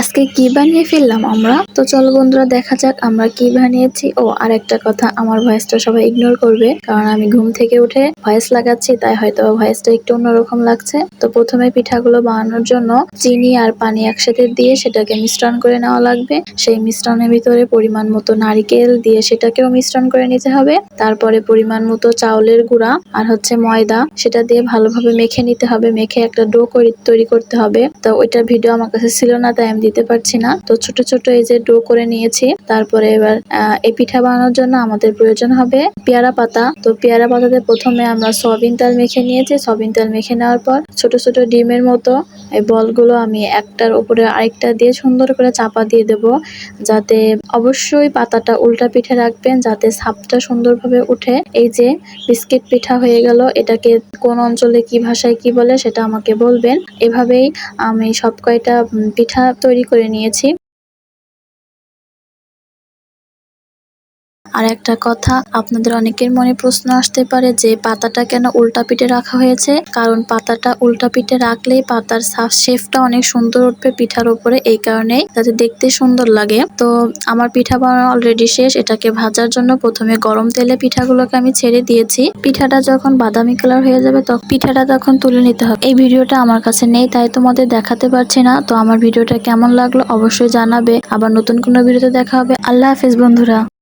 আজকে কি বানিয়ে ফেললাম আমরা? তো চলো বন্ধুরা, দেখা যাক আমরা কি বানিয়েছি। ও আর একটা কথা, আমার ভয়েসটা সবাই ইগনোর করবে, কারণ আমি ঘুম থেকে উঠে ভয়েস লাগাচ্ছি, তাই হয়তো ভয়েসটা একটু অন্যরকম লাগছে। তো প্রথমে পিঠাগুলো বানানোর জন্য চিনি আর পানি একসাথে দিয়ে সেটাকে মিশ্রণ করে নেওয়া লাগবে। সেই মিশ্রণের ভিতরে পরিমাণ মতো নারিকেল দিয়ে সেটাকেও মিশ্রণ করে নিতে হবে। তারপরে পরিমাণ মতো চাউলের গুঁড়া আর হচ্ছে ময়দা, সেটা দিয়ে ভালোভাবে মেখে নিতে হবে। মেখে একটা ডো তৈরি করতে হবে। তো ওইটার ভিডিও আমার কাছে ছিল না, তাই আমি দিতে পারছি না। তো ছোট ছোট এই যে ডো করে নিয়েছি, তারপরে এবার এই পিঠা বানানোর জন্য আমাদের প্রয়োজন হবে পেয়ারা পাতা। তো পেয়ারা পাতাতে প্রথমে আমরা সয়াবিন তেল মেখে নিয়েছি। সয়াবিন তেল মেখে নেওয়ার পর ছোট ছোট ডিমের মতো এই বলগুলো আমি একটার উপরে আরেকটা দিয়ে সুন্দর করে চাপা দিয়ে দেব, যাতে অবশ্যই পাতাটা উল্টা পিঠে রাখবেন, যাতে সাপটা সুন্দরভাবে উঠে। এই যে বিস্কিট পিঠা হয়ে গেল, এটাকে কোন অঞ্চলে কি ভাষায় কি বলে সেটা আমাকে বলবেন। এভাবেই আমি সব কয়টা পিঠা তৈরি করে নিয়েছি। আর একটা কথা, আপনাদের অনেকের মনে প্রশ্ন আসতে পারে যে পাতাটা কেন উল্টা পিঠে রাখা হয়েছে? কারণ পাতাটা উল্টা পিঠে রাখলেই পাতার শেফটা অনেক সুন্দর উঠবে পিঠার উপরে, এই কারণেই যাতে দেখতে সুন্দর লাগে। তো আমার পিঠা বানানো অলরেডি শেষ, এটাকে ভাজার জন্য প্রথমে গরম তেলে পিঠাগুলোকে আমি ছেড়ে দিয়েছি। পিঠাটা যখন বাদামি কালার হয়ে যাবে তখন পিঠাটা তখন তুলে নিতে হবে। এই ভিডিওটা আমার কাছে নেই, তাই তোমাদের দেখাতে পারছি না। তো আমার ভিডিওটা কেমন লাগল অবশ্যই জানাবে। আবার নতুন কোনো ভিডিওতে দেখা হবে। আল্লাহ হাফেজ বন্ধুরা।